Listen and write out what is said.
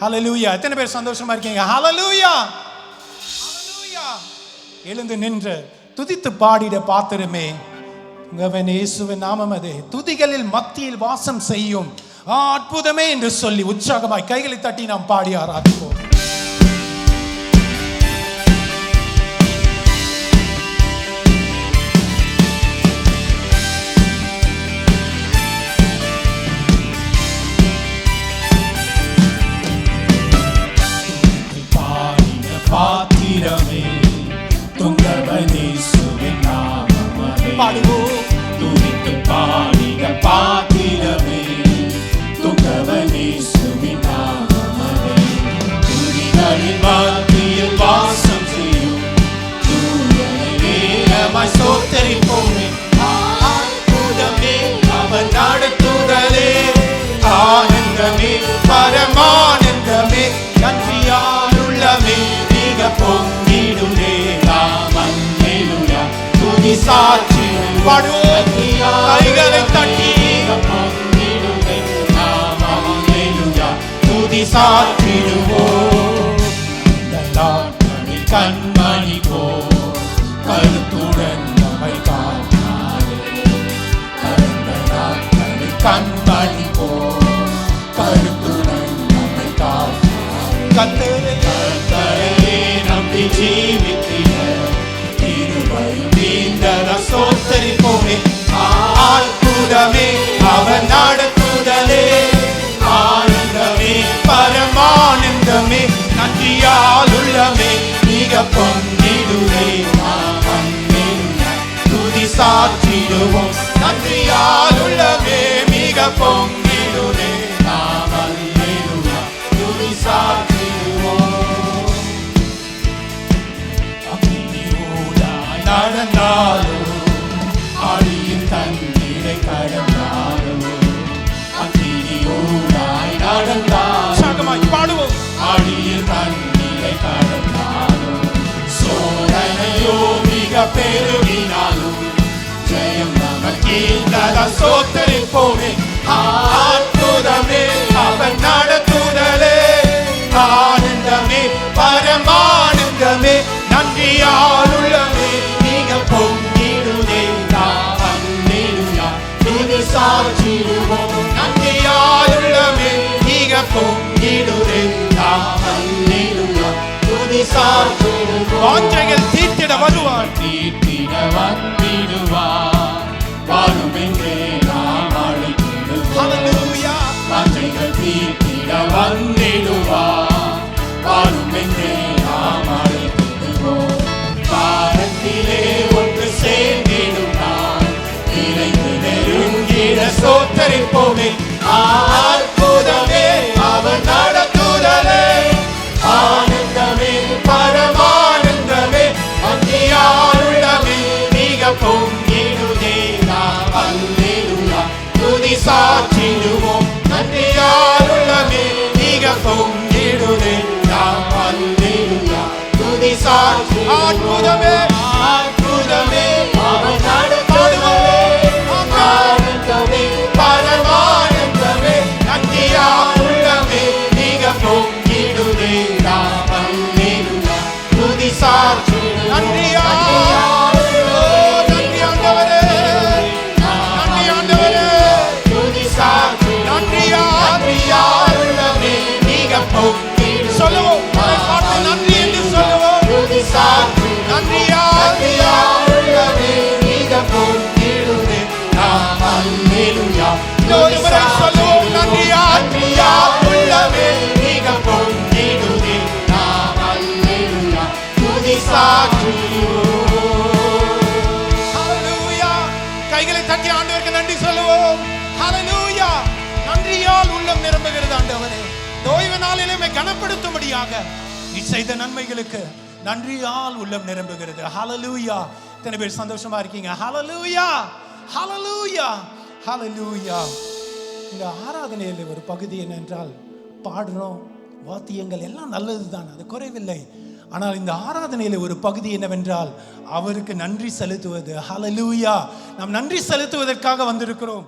Hallelujah எத்தனை பேர் சந்தோஷமா இருக்கீங்க? ஹலலூயா எழுந்து நின்று துதித்து பாடிட பாத்திரமே. உங்கவன் இயேசுவின் நாமம் அது. துதிகளில் மத்தியில் வாசம் செய்யும். அற்புதமே என்று சொல்லி உற்சாகமாய் கைகளை தட்டி நாம் பாடி ஆராதிப்போம். நேரமாய் சோத்தரிப்போமே அற்புதமே அவன் நடத்துதலே ஆனந்தமே பரமானந்தமே நன்றியாலுள்ளமே மிக பொங்கிடுமே ராமன்னுயா துதி சாட்சி பாடுவோம். கைகளை தட்டி. பொங்கிடுமே ராமன்னுயா துதி சாற்றிடுவோம் கண்மணி போ கருத்துடன் நம்மை காணாதே கடந்த நாட்களில் கண்மணி போ கருத்துடன் நம்மை காணாதே கத்தரே கர்த்தரையே நம்பி ஜீவித்திட இருவை நீந்தர சோத்தரிப்போமே. அற்புதமே நடந்தாலும் அழியும் தண்ணீரை கடந்தாலும் அக்கினியூடாய் நடந்தாலும் உற்சாகமாய் பாடுவோம். அழியில் தண்ணீரை கடந்தாலும் சோதனையோ மிக பெருகினாலும் ஜெயம் நமக்கீந்தத சோத்தரிப்போமே வாஞ்சைகள் தீர்த்திட வருவார் தீட்டிட வந்திடுவார் அற்புதமே அற்புதமே அவன் நடத்துதலே ஆனந்தமே பரமானந்தமே பொங்கிடுதே. நன்றியா இன்னொரு முறை சொல்லுவோம் நன்றியா ஹalleluya கைகளை தட்டி ஆண்டவருக்கு நன்றி சொல்லுவோம் ஹalleluya நன்றியால் உள்ளம் நிரம்புகிறது ஆண்டவரே இந்த நாளிலே உம்மை கனப்படுத்தும்படியாக நீ செய்த நன்மைகளுக்கு நன்றியால் உள்ளம் நிரம்புகிறது ஹalleluya இத்தனை பேர் சந்தோஷமா இருக்கீங்க ஹalleluya ஹalleluya ஹலலூயா இந்த ஆராதனையில் ஒரு பகுதி என்னென்றால் பாடுறோம் வாத்தியங்கள் எல்லாம் நல்லதுதான் அது குறைவில்லை. ஆனால் இந்த ஆராதனையில் ஒரு பகுதி என்னவென்றால் அவருக்கு நன்றி செலுத்துவது. ஹலலூயா நாம் நன்றி செலுத்துவதற்காக வந்திருக்கிறோம்.